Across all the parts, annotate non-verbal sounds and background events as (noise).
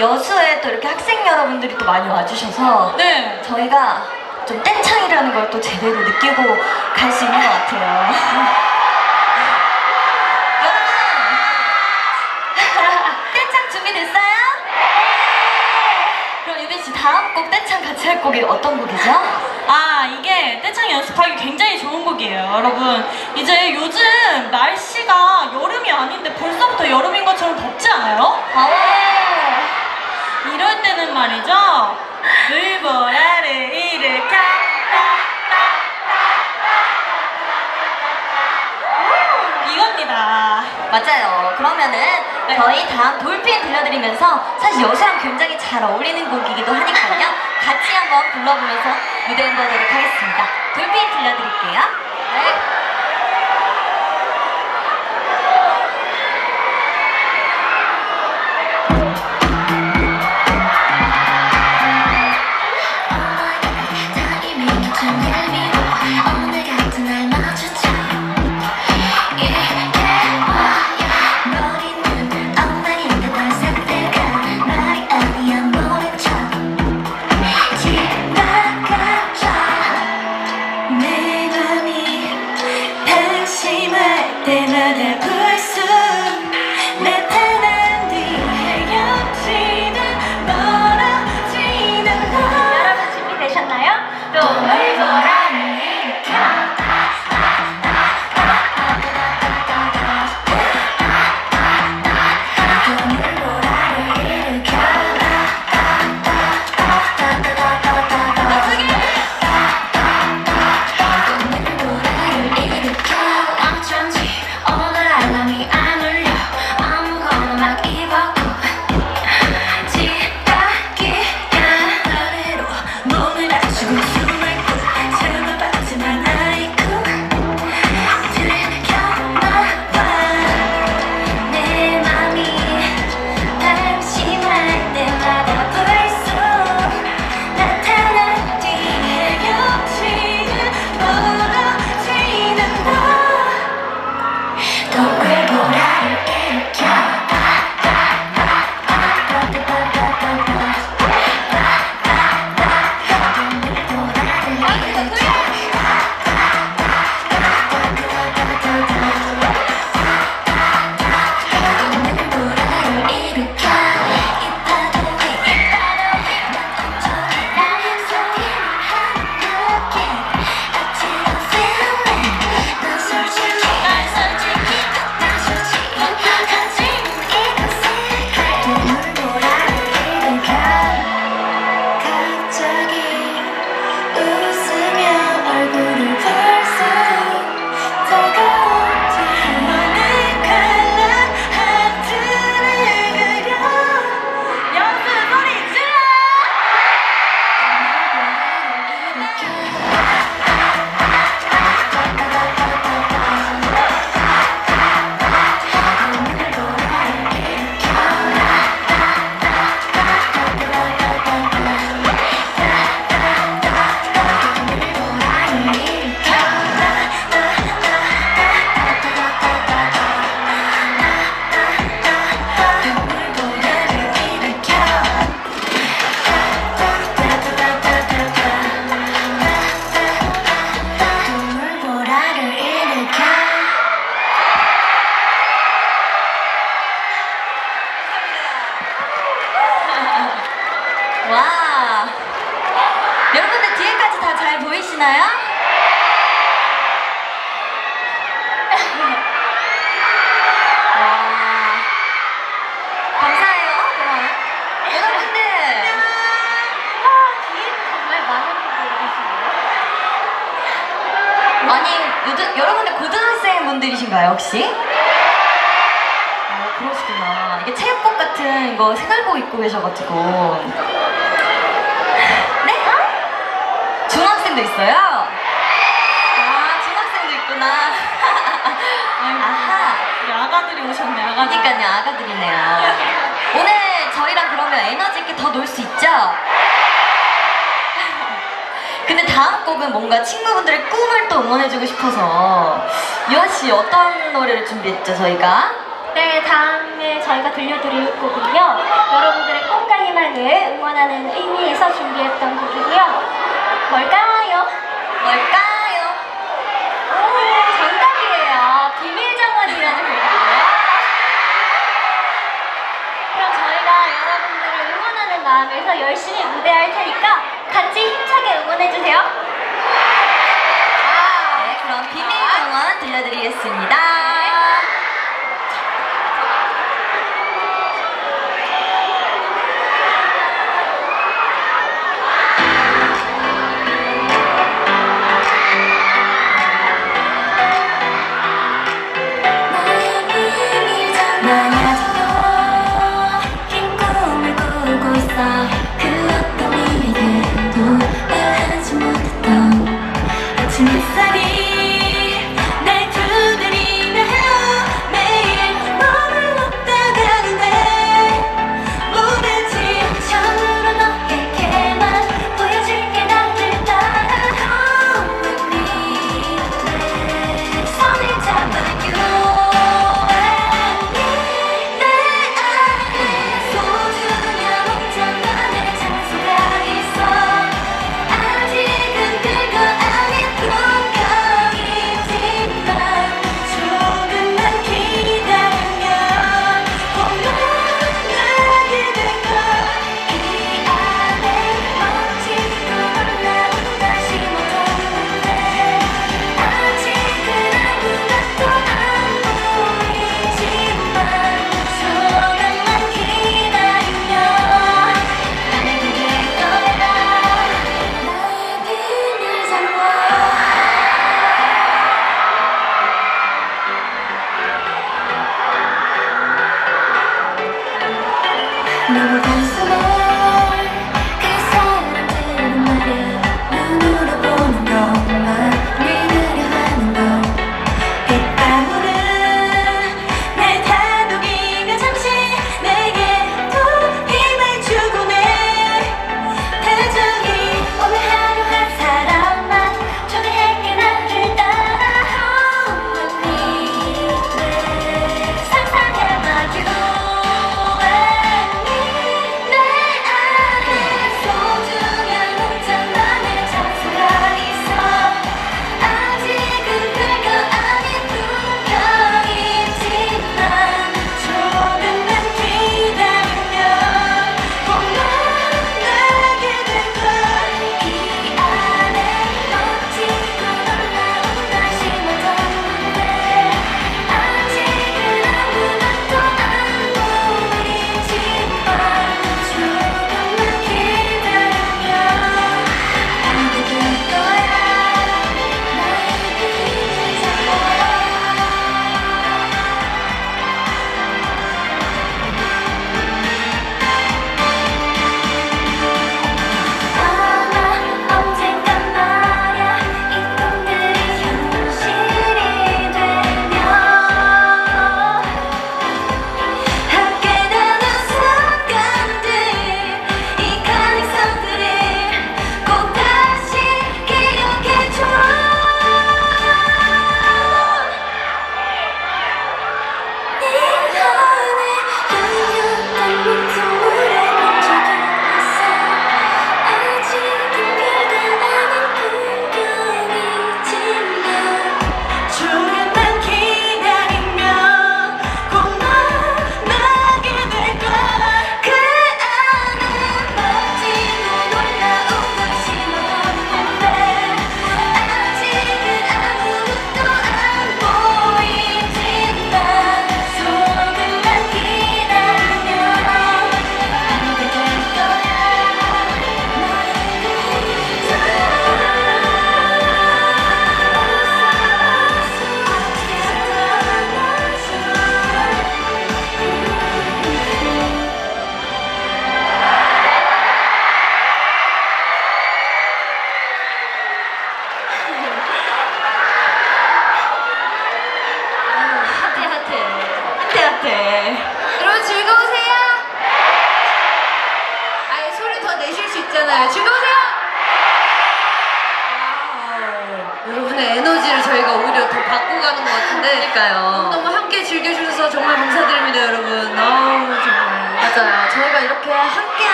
여수에 또 이렇게 학생 여러분들이 또 많이 와주셔서 네. 저희가 좀 떼창이라는 걸 또 제대로 느끼고 갈 수 있는 것 같아요. 여러분, 떼창 준비됐어요? 그럼 유빈 씨 다음 곡 떼창 같이 할 곡이 어떤 곡이죠? 아, 이게 떼창 연습하기 굉장히 좋은 곡이에요, 여러분. 이제 요즘 날씨가 여름이 아닌데 벌써부터 여름인 것처럼 덥지 않아요? 아, 이럴 때는 말이죠. 물보라를 일으켜. 이겁니다. 맞아요. 그러면은 네. 저희 다음 돌핀 들려드리면서 사실 여수랑 굉장히 잘 어울리는 곡이기도 하니까요. 같이 한번 불러보면서 무대 멤버도록 하겠습니다. 돌핀 들려드릴게요. 네. 혹시? 어, 그러시구나. 이게 체육복 같은 거 색깔복 입고 계셔가지고. 네? 중학생도 있어요? 아, 중학생도 있구나. (laughs) 아하. 우리 아가들이 오셨네, 아가들. 그러니까요, 아가들이네요. (laughs) 오늘 저희랑 그러면 에너지 있게 더 놀 수 있죠? 다음 곡은 뭔가 친구분들의 꿈을 또 응원해주고 싶어서 유아 씨 어떤 노래를 준비했죠 저희가? 네, 다음에 저희가 들려드릴 곡은요. 여러분들의 꿈과 희망을 응원하는 의미에서 준비했던 곡이고요. 뭘까요? 뭘까요? 오, 정답이에요. 비밀 정원이라는 곡이고요. 그럼 저희가 여러분들을 응원하는 마음에서 열심히 무대할 테니까 같이 힘차게 응원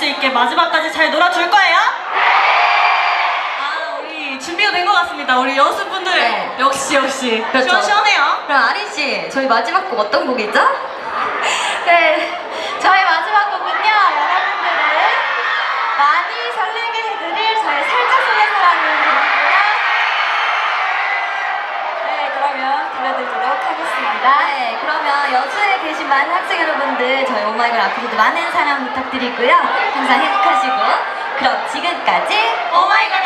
수 있게 마지막까지 잘 놀아줄 거예요? 아, 우리 준비가 된 것 같습니다. 우리 여수분들 네. 역시 역시 그렇죠. 시원시원해요. 그럼 아린 씨, 저희 마지막 곡 어떤 곡이죠? 네, 저희 마지막 곡은요, 여러분들을 많이 설레게 해드릴 저희 살짝 설레서라는 곡이고요. 네, 그러면 들려드리도록 하겠습니다. 네, 그러면 여수에 계신 많은 학생 여러분들 저희 오마이걸 앞으로도 많은 사랑 부탁드리고요. 항상 행복하시고 그럼 지금까지 오마이걸